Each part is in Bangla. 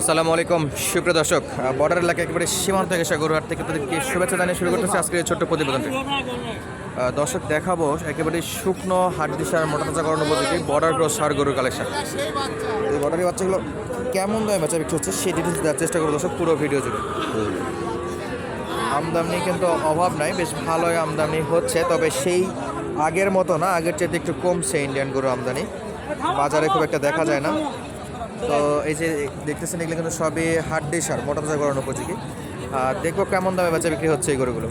আসসালামু আলাইকুম। সুপ্রিয় দর্শক বর্ডার এলাকা একেবারে সীমান্ত এসে গরুহাট থেকে তাদেরকে শুভেচ্ছা জানিয়ে শুরু করতেছে আজকের এই ছোট্ট প্রতিবেদনটি। দর্শক, দেখাবো একেবারে শুকনো দিশার মোটা করানো উপযোগী বর্ডার ক্রস সার গরুর কালেকশন। এই বর্ডারের বাচ্চাগুলো কেমন দামে বাচ্চা বিক্রি হচ্ছে সেই ডিটেলস দেওয়ার চেষ্টা করব দর্শক, পুরো ভিডিও জুড়ে। আমদানি কিন্তু অভাব নাই, বেশ ভালোই আমদানি হচ্ছে, তবে সেই আগের মতো না, আগের চেয়ে একটু কমছে ইন্ডিয়ান গরু আমদানি। বাজারে খুব একটা দেখা যায় না। তো এই যে দেখতেছেন এগুলো কিন্তু সবই হাট ডিসার মোটা তাজা করানো উপযোগী আর দেখব কেমন দামে বেচা বিক্রি হচ্ছে এই গরুগুলো।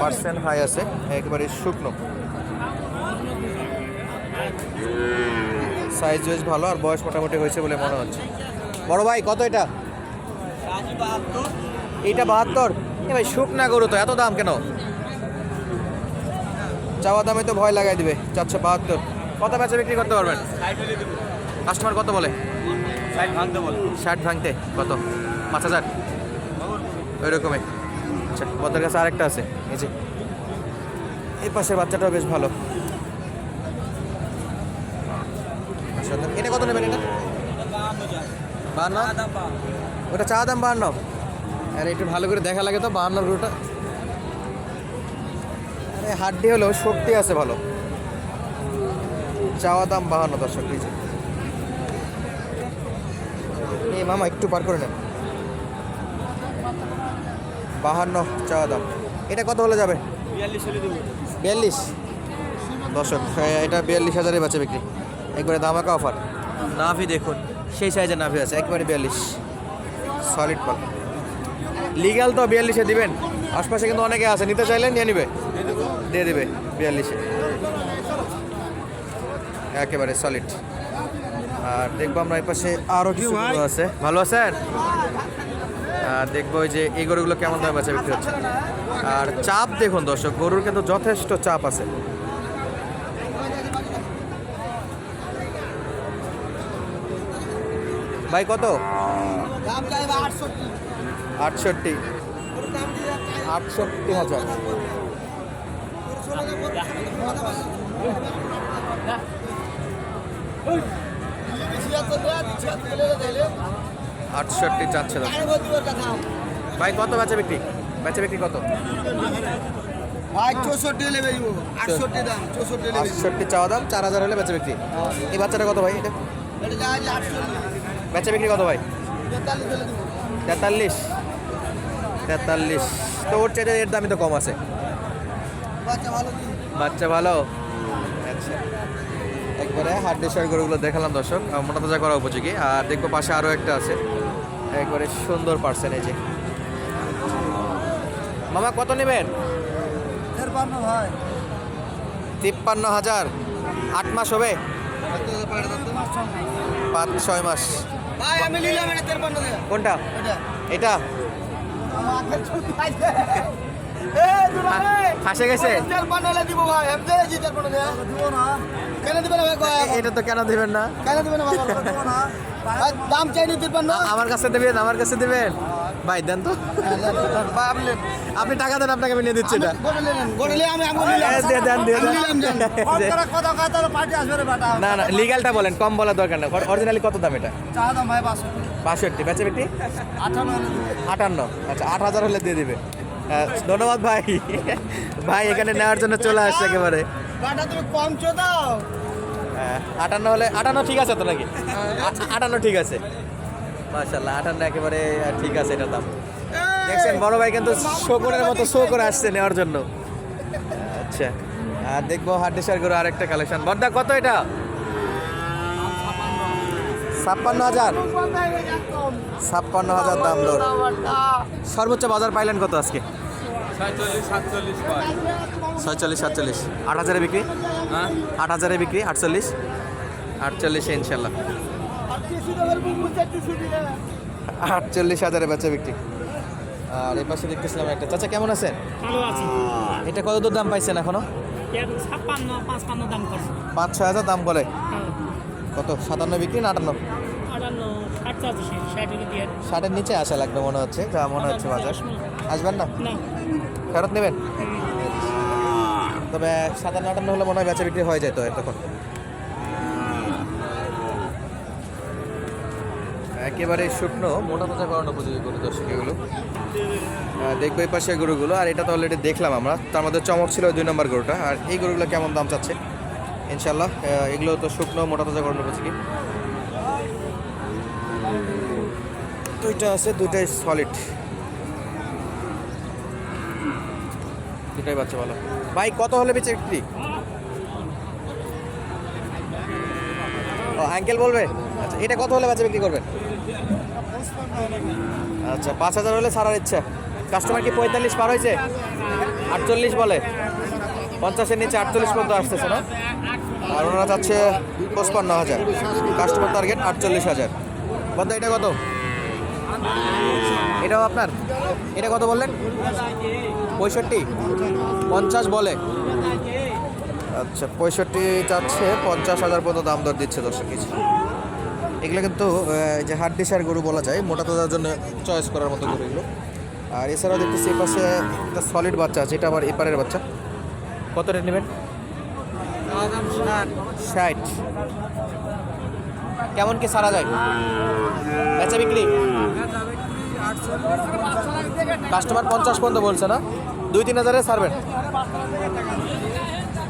পার্সেন্ট হাই আছে একেবারে শুকনো। সাইজ বেশ ভালো আর বয়স মোটামুটি হয়েছে বলে মনে হচ্ছে। বড় ভাই কত এটা? রাজু বাহাত্তর। এ ভাই শুকনা গরু তো এত দাম কেন? চাওয়া দামে তো ভয় লাগাই দিবে চারশো বাহাত্তর। কত বেচা বিক্রি করতে পারবেন? কাস্টমার কত বলে? ষাট ভাঙতে কত? পাঁচ হাজার? ওই রকমই আচ্ছা পদ্মার কাছে আরেকটা আছে এই যে। এই পাশের বাচ্চাটাও বেশ ভালো। আচ্ছা, এটা কত নেবেন এটা? ওটা চা দাম বাহান্ন আরে একটু ভালো করে দেখা লাগে তো বাহান্ন গরুটা আরে হাড্ডি হলেও শক্তি আছে ভালো। চাওয়া দাম বাহান্ন দর্শক এই মামা একটু পার করে নেন বাহান্ন চাওয়া দাম। এটা কত হলে যাবে? বিয়াল্লিশ দর্শক হ্যাঁ, এটা বিয়াল্লিশ হাজারে বাঁচে বিক্রি। একবারে দামাকা অফার। নাভি দেখুন। সেই সাইজের নাভি আছে একবারে বিয়াল্লিশ। সলিড পাল। লিগাল তো বিয়াল্লিশে দিবেন। আশপাশে কিন্তু অনেকে আছে নিতে চাইলে নিয়ে নিবে। দিয়ে দিবে বিয়াল্লিশে। একেবারে সলিড আর দেখব আমরা এই পাশে আরও কিছু আছে। ভালো আছেন? আর দেখব ওই যে এই গরুগুলো কেমন দামে বেচা বিক্রি হচ্ছে? আর চাপ দেখুন দর্শক গরুর কিন্তু যথেষ্ট চাপ আছে। ভাই কত? দাম চাইবে আটষট্টি। আটষট্টি। আটষট্টি হাজার। আটষট্টি চাচ্ছে দাম ভাই কত বেচা বিক্রি? বেচা বিক্রি কত? ভাই চৌষট্টি হলে আটষট্টি দাম চৌষট্টি আটষট্টি চাওয়া দাম চার হাজার হলে বেচা বিক্রি। এই বাচ্চাটা কত ভাই এটা? বেচা বিক্রি কত ভাই? তেতাল্লিশ। তেতাল্লিশ। তো ওর চাইতে এর দামই তো কম আছে। বাচ্চা ভালো আচ্ছা। একবারে হাট ডিসার গরুগুলো দেখালাম দর্শক। মোটা তাজা করা উপযোগী। আর দেখব পাশে আরও একটা আছে। একবারে সুন্দর পার্সেন এই যে। মামা কত নেবেন? তিপ্পান্ন হাজার। আট মাস হবে? পাঁচ ছয় মাস। কোনটা? এটা? ফাঁসে গেছে? না না এটা তো কেন দিবেন না? কেন দিবে না না দাম চাইনি আ- আমার কাছে দেবেন আমার কাছে দেবেন। ভাই দেন তো। আপনি টাকা দেন আপনাকে আমি নিয়ে দিচ্ছি এটা। না না লিগালটা বলেন কম বলার দরকার না অরিজিনালি কত দাম এটা? চা দাম ভাই বাষট্টি বেচে বিক্রি। আটান্ন আচ্ছা আট হাজার হলে দিয়ে দিবে। ধন্যবাদ ভাই। ভাই এখানে নেওয়ার জন্য চলে আসছে একেবারে। আটান্ন হলে আটান্ন ঠিক আছে তো নাকি? আটান্ন ঠিক আছে। মাশাল্লাহ আটান্ন একেবারে ঠিক আছে এটার দাম। দেখছেন বড় ভাই কিন্তু শকুনের মতো শো করে আসছে নেওয়ার জন্য। আচ্ছা আর দেখব হাড্ডিসার করে আরেকটা কালেকশন। বড়দা কত এটা? ছাপ্পান্ন হাজার। ছাপ্পান্ন হাজার দাম দর। সর্বোচ্চ বাজার পাইলেন কত আজকে? ছয়চল্লিশ সাতচল্লিশ। আট হাজারে বিক্রি? আট হাজারে বিক্রি আটচল্লিশ। আটচল্লিশে ইনশাল্লাহ। আটচল্লিশ হাজারে বেচা বিক্রি। আর এই পাশে দেখতেছিলাম একটা। চাচা কেমন আছেন? ভালো এটা কত দূর দাম পাইছেন এখনও? ছাপ্পান্ন পাঁচ ছয় হাজার দাম বলে। হ্যাঁ। কত? সাতান্ন বিক্রি না আটান্ন? ষাটের নিচে আসা লাগবে মনে হচ্ছে যা মনে হচ্ছে বাজার। আসবেন না? না। ফেরত নেবেন? তবে সাতান্ন আটান্ন হলে মনে হয় বেচা বিক্রি হয়ে যেত তখন। একেবারে শুকনো মোটা তাজা করানো উপযোগী গরু দর্শক এগুলো। দেখব এই পাশে গরুগুলো আর এটা তো অলরেডি দেখলাম আমরা। তার মধ্যে চমক ছিল দুই নম্বর গরুটা। আর এই গরুগুলো কেমন দাম চাচ্ছে? ইনশাল্লাহ এগুলো তো শুকনো, মোটা তাজা করানো উপযোগী দুইটা আছে দুইটাই সলিড দুটাই বাচ্চা ভালো। ভাই, কত হলে বেচে বিক্রি? ও আঙ্কেল বলবে? আচ্ছা এটা কত হলে বেচে বিক্রি করবেন? আচ্ছা পাঁচ হাজার হলে ছাড়ার ইচ্ছা। কাস্টমার কি পঁয়তাল্লিশ পার হয়েছে? আটচল্লিশ বলে। পঞ্চাশের নিচে আটচল্লিশ পর্যন্ত আসতেছে না। আর ওনারা চাচ্ছে পঁচপান্ন হাজার। কাস্টমার টার্গেট আটচল্লিশ হাজার। কত এটা কত? এটাও আপনার? এটা কত বললেন? পঁয়ষট্টি? পঞ্চাশ বলে। আচ্ছা পঁয়ষট্টি চাচ্ছে, পঞ্চাশ হাজার পর্যন্ত দাম দর দিচ্ছে দর্শক কিছু এগুলো কিন্তু যে হাট ডিসার গরু বলা যায়, মোটা তাজার জন্য চয়েস করার মতো গরু এগুলো। আর এছাড়াও দেখতেছি এই পাশে একটা সলিড বাচ্চা আছে, এটা আবার এপারের বাচ্চা। কত রেট নেবেন? ষাট। কেমন কি সারা যায়? বেচা বিক্রি? কাস্টমার পঞ্চাশ পর্যন্ত বলছে না? দুই, তিন হাজারে ছাড়বেন?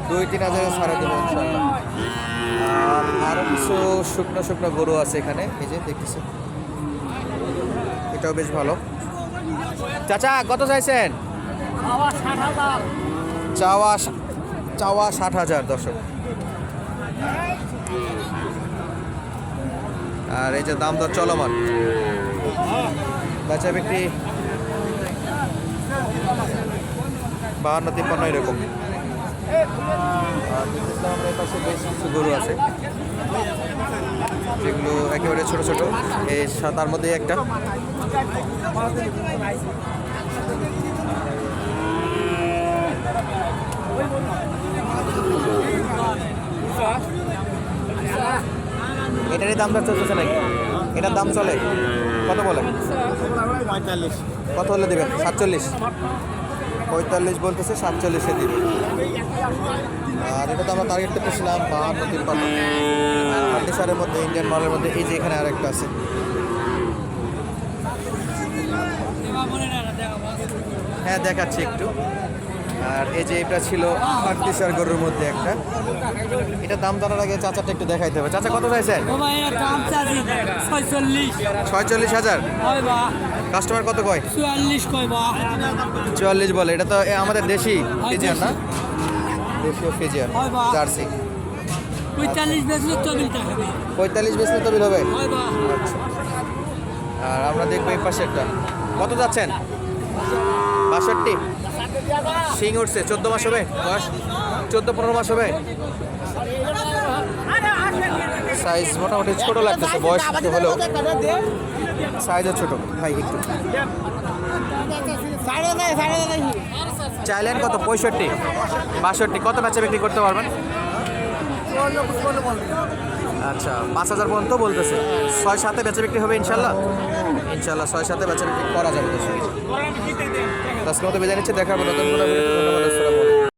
দুই, তিন হাজারে ছাড়ে দেবো ইনশাল্লাহ আর কিছু শুকনো শুকনো গরু আছে এখানে, এই যে দেখতেছি। এটাও বেশ ভালো। চাচা, কত চাইছেন? চাওয়া চাওয়া ষাট হাজার, দর্শক। আর এই যে দাম দর চলমান। বেচা বিক্রি বাহান্ন, তিপ্পান্ন, এরকম। আর পাশে গরু আছে। যেগুলো একেবারে ছোট ছোট। এই তার মধ্যে একটা। এটারই দাম দর চলতেছে নাকি? এটার দাম চলে? কত বলে? কত হলে দেবেন? সাতচল্লিশ? পঁয়তাল্লিশ বলতেছে, সাতচল্লিশে দিবে। আর এটা তো আমরা টার্গেট করতেছিলাম বাহান্ন, তিপ্পান্ন। সারের মধ্যে ইন্ডিয়ান মালের মধ্যে, এই যে এখানে আরেকটা আছে। হ্যাঁ দেখাচ্ছি একটু। আর এই যে এটা ছিল হাড্ডিসার গরুর মধ্যে একটা। এটা দাম জানার আগে চাচাটা একটু দেখাইতে হবে। চাচা কত চাইছেন? ছয়চল্লিশ। হাজার? কাস্টমার কত কয়? চুয়াল্লিশ বলে। এটা তো আমাদের দেশি ফিজিয়ান না? দেশীয় বা। জার্সি। পঁয়তাল্লিশ বেচলে টাকা পঁয়তাল্লিশ বেসলে তো বিল হবে আচ্ছা। আর আমরা দেখব এই পাশেরটা। কত যাচ্ছেন? বাষট্টি? শিং উঠছে, চোদ্দ মাস হবে বয়স? চোদ্দ, পনেরো মাস হবে? সাইজ মোটামুটি ছোট লাগতেছে, বয়স হলেও। সাইজও ছোট, ভাই, একটু। চাইলেন কত? পঁয়ষট্টি। বাষট্টি। কত বেচা বিক্রি করতে পারবেন? আচ্ছা পাঁচ হাজার পর্যন্ত বলতেছে। ছয় সাথে বেচা বিক্রি হবে ইনশাল্লাহ? ইনশাল্লাহ ছয় সাথে বেচা বিক্রি করা যাবে। আজকের মতো বেজে নিচ্ছে দেখা হবে নতুন ধন্যবাদ